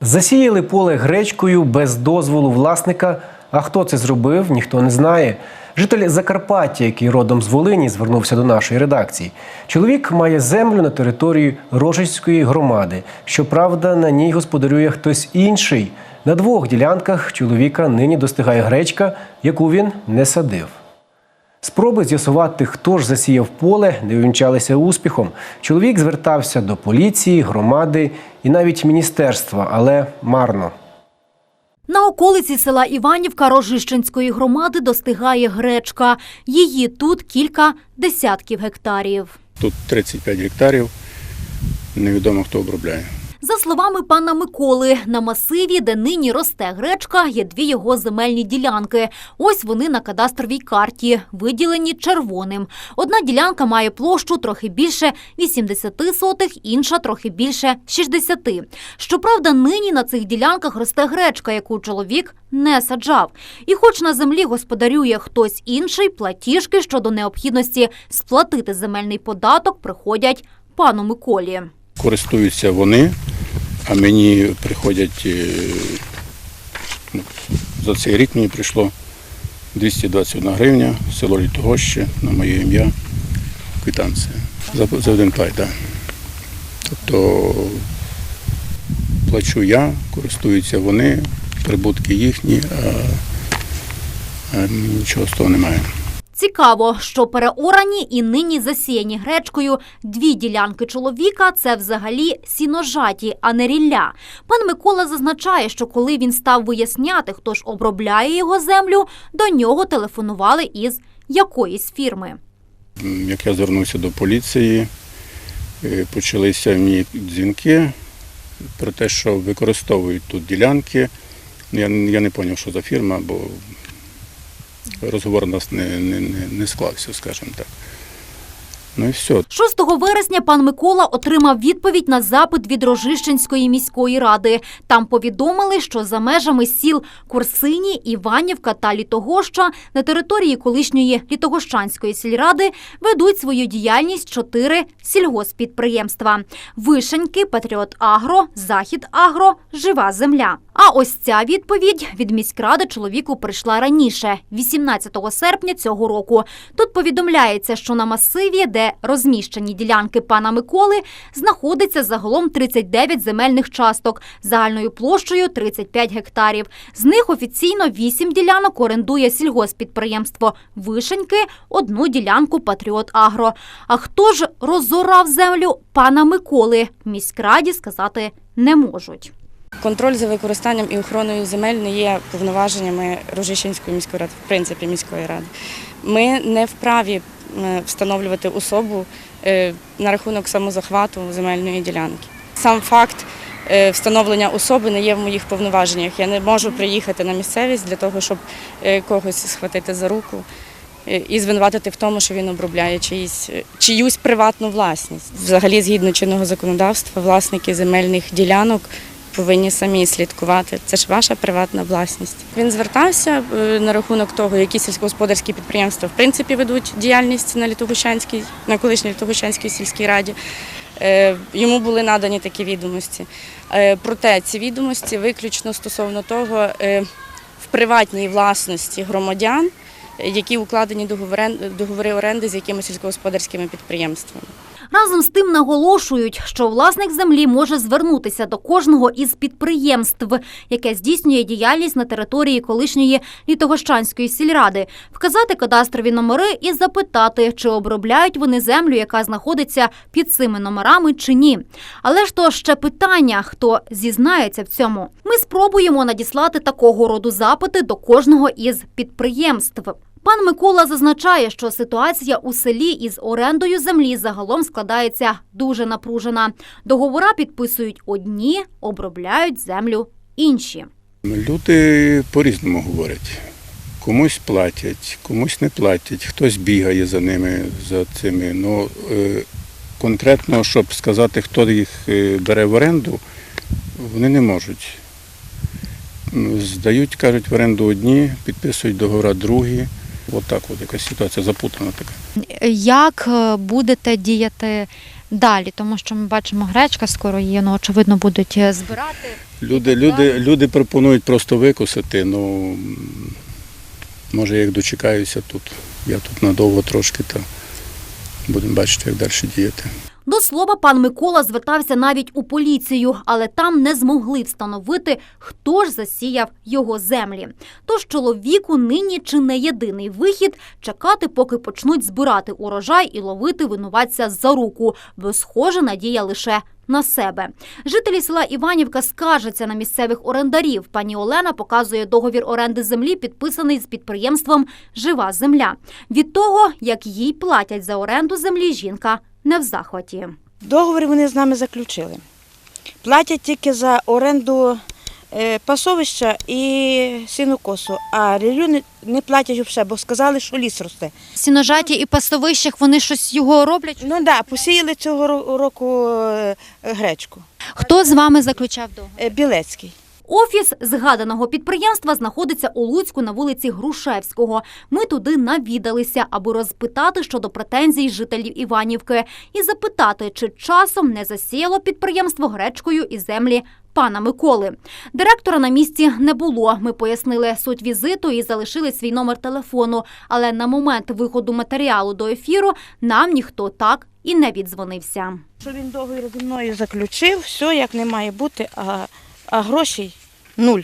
Засіяли поле гречкою без дозволу власника. А хто це зробив, ніхто не знає. Житель Закарпаття, який родом з Волині, звернувся до нашої редакції. Чоловік має землю на території Рожицької громади. Щоправда, на ній господарює хтось інший. На двох ділянках чоловіка нині достигає гречка, яку він не садив. Спроби з'ясувати, хто ж засіяв поле, не увінчалися успіхом. Чоловік звертався до поліції, громади і навіть міністерства, але марно. На околиці села Іванівка Рожищенської громади достигає гречка. Її тут кілька десятків гектарів. Тут 35 гектарів, невідомо хто обробляє. За словами пана Миколи, на масиві, де нині росте гречка, є дві його земельні ділянки. Ось вони на кадастровій карті, виділені червоним. Одна ділянка має площу трохи більше 80 сотих, інша трохи більше 60. Щоправда, нині на цих ділянках росте гречка, яку чоловік не саджав. І хоч на землі господарює хтось інший, платіжки щодо необхідності сплатити земельний податок приходять пану Миколі. Користуються вони, а мені приходять е, ну, за цей рік мені прийшло 221 гривня, село Літогоще на моє ім'я, квитанція. За, за один пай, так. Тобто плачу я, користуються вони, прибутки їхні, а, а нічого з того немає. Цікаво, що переорані і нині засіяні гречкою дві ділянки чоловіка це взагалі сіножаті, а не рілля. Пан Микола зазначає, що коли він став виясняти, хто ж обробляє його землю, до нього телефонували із якоїсь фірми. Як я звернувся до поліції, е, почалися мені дзвінки про те, що використовують тут ділянки. Я, я не зрозумів, що за фірма, бо розговор у нас не, не, не, склався, скажімо так. Ну і все. 6 вересня пан Микола отримав відповідь на запит від Рожищенської міської ради. Там повідомили, що за межами сіл Курсині, Іванівка та Літогоща на території колишньої Літогощанської сільради ведуть свою діяльність чотири сільгоспідприємства: Вишеньки, Патріот Агро, Захід Агро, Жива земля. А ось ця відповідь від міськради чоловіку прийшла раніше, 18 серпня цього року. Тут повідомляється, що на масиві, де розміщені ділянки пана Миколи, знаходиться загалом 39 земельних часток загальною площею 35 гектарів. З них офіційно 8 ділянок орендує сільгоспідприємство Вишеньки, одну ділянку Патріот Агро. А хто ж розорав землю пана Миколи? Міськраді сказати не можуть. Контроль за використанням і охороною земель не є повноваженнями Рожищенської міської ради, в принципі, міської ради. Ми не вправі встановлювати особу е, на рахунок самозахвату земельної ділянки. Сам факт е, встановлення особи не є в моїх повноваженнях. Я не можу приїхати на місцевість для того, щоб е, когось схватити за руку е, і звинуватити в тому, що він обробляє чиїсь, е, чиюсь приватну власність. Взагалі, згідно чинного законодавства, власники земельних ділянок повинні самі слідкувати. Це ж ваша приватна власність. Він звертався е, на рахунок того, які сільськогосподарські підприємства в принципі ведуть діяльність на Літогощанській, на колишній Літогощанській сільській раді. Е, Йому були надані такі відомості. Е, Проте ці відомості виключно стосовно того, в приватній власності громадян, які укладені договори, оренди з якимись сільськогосподарськими підприємствами. Разом з тим наголошують, що власник землі може звернутися до кожного із підприємств, яке здійснює діяльність на території колишньої Літогощанської сільради, вказати кадастрові номери і запитати, чи обробляють вони землю, яка знаходиться під цими номерами, чи ні. Але ж то ще питання, хто зізнається в цьому. Ми спробуємо надіслати такого роду запити до кожного із підприємств. Пан Микола зазначає, що ситуація у селі із орендою землі загалом складається дуже напружена. Договора підписують одні, обробляють землю інші. Люди по-різному говорять. Комусь платять, комусь не платять, хтось бігає за ними, за цими. Ну, е, конкретно, щоб сказати, хто їх е, бере в оренду, вони не можуть. Здають, кажуть, в оренду одні, підписують договори другі. От так от якась ситуація запутана така. Як е, будете діяти далі? Тому що ми бачимо, гречка скоро її ну очевидно будуть е, збирати. Люди, люди, люди пропонують просто викосити, ну може як дочекаюся тут. Я тут надовго трошки, то будемо бачити, як далі діяти. До слова, пан Микола звертався навіть у поліцію, але там не змогли встановити, хто ж засіяв його землі. Тож чоловіку нині чи не єдиний вихід чекати, поки почнуть збирати урожай і ловити винуватця за руку, бо схоже надія лише на себе. Жителі села Іванівка скаржаться на місцевих орендарів. Пані Олена показує договір оренди землі, підписаний з підприємством Жива земля. Від того, як їй платять за оренду землі, жінка не в захваті. Договір вони з нами заключили. Платять тільки за оренду е, пасовища і сінокосу, а ріллю не, не платять взагалі, бо сказали, що ліс росте. Сіножаті і пасовищах вони щось його роблять. Ну так, да, посіяли цього року е, гречку. Хто з вами заключав договір? Е, Білецький. Офіс згаданого підприємства знаходиться у Луцьку на вулиці Грушевського. Ми туди навідалися, аби розпитати щодо претензій жителів Іванівки і запитати, чи часом не засіяло підприємство гречкою і землі пана Миколи. Директора на місці не було. Ми пояснили суть візиту і залишили свій номер телефону. Але на момент виходу матеріалу до ефіру нам ніхто так і не віддзвонився. Що він договір зі мною заключив, все як не має бути, а, а грошей нуль.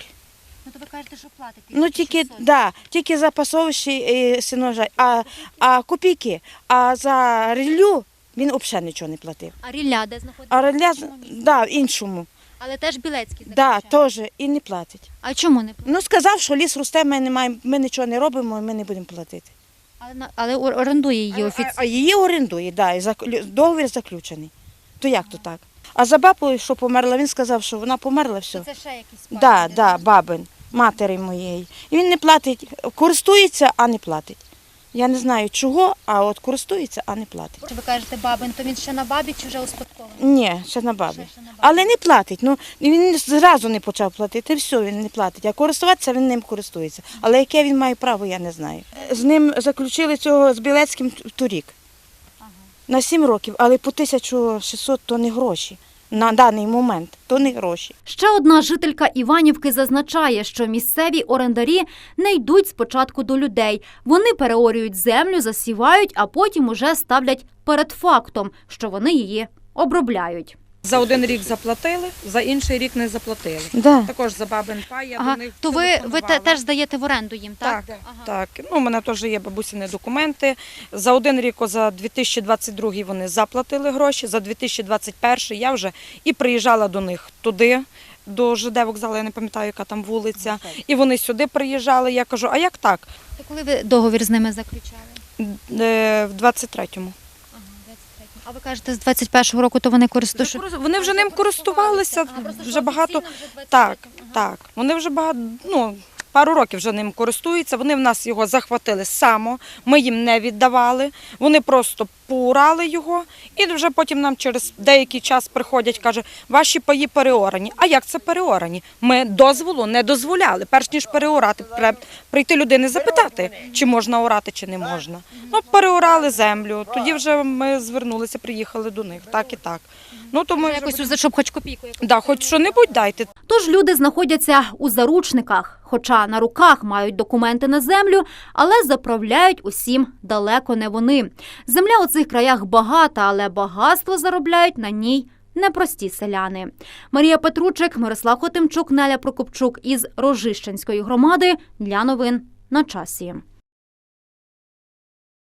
Ну то ви кажете, що платите. Ну тільки, да, тільки за пасовище і сіножа, а, а копійки, а за ріллю він взагалі нічого не платив. А рілля де знаходиться? А рілля, да, в іншому. Але теж Білецький Да, заключає. теж і не платить. А чому не платить? Ну сказав, що ліс росте, ми не маємо, ми нічого не робимо, і ми не будемо платити. Але, на- але ор- орендує її А, офіційно. а її орендує, да, і зак- договір заключений. То як то так? А за бабою, що померла, він сказав, що вона померла все. Це ще якісь Да, да, бабин, матері моєї. І він не платить, користується, а не платить. Я не знаю чого, а от користується, а не платить. Чи Ви кажете бабин, то він ще на бабі чи вже успадкований? Ні, ще на бабі. Ще- ще на бабі. Але не платить. Ну він зразу не почав платити. Все, він не платить. А користуватися він ним користується. Але яке він має право, я не знаю. З ним заключили цього з Білецьким торік. На 7 років, але по 1600 то не гроші. На даний момент то не гроші. Ще одна жителька Іванівки зазначає, що місцеві орендарі не йдуть спочатку до людей. Вони переорюють землю, засівають, а потім уже ставлять перед фактом, що вони її обробляють. За один рік заплатили, за інший рік не заплатили. Да. Також за бабин пай я Ага, до них то ви, ви те- телефонувала. теж здаєте в оренду їм, так? Так, Ага. так. Ну, у мене теж є бабусіні документи. За один рік, о, за 2022 вони заплатили гроші, за 2021 я вже і приїжджала до них туди, до ЖД вокзалу, я не пам'ятаю, яка там вулиця. І вони сюди приїжджали. Я кажу, а як так? То коли ви договір з ними заключали? Е, В 23-му. Ага, 23. А ви кажете, з 21-го року то вони користуються? Вони вже ним користувалися вже багато. Так, так. Вони вже багато, ну, пару років вже ним користуються. Вони в нас його захватили само, ми їм не віддавали. Вони просто поурали його, і вже потім нам через деякий час приходять, каже, ваші паї переорані. А як це переорані? Ми дозволу не дозволяли. Перш ніж переорати, прийти людини запитати, чи можна орати, чи не можна. Ну, переорали землю. Тоді вже ми звернулися, приїхали до них. Так і так. Ну, то ми вже Якось, за- щоб хоч копійку. Да, хоч що-небудь дайте. Тож люди знаходяться у заручниках, хоча на руках мають документи на землю, але заправляють усім далеко не вони. Земля у цих краях багата, але багатство заробляють на ній непрості селяни. Марія Петручик, Мирослав Хотимчук, Неля Прокопчук із Рожищенської громади для новин на часі.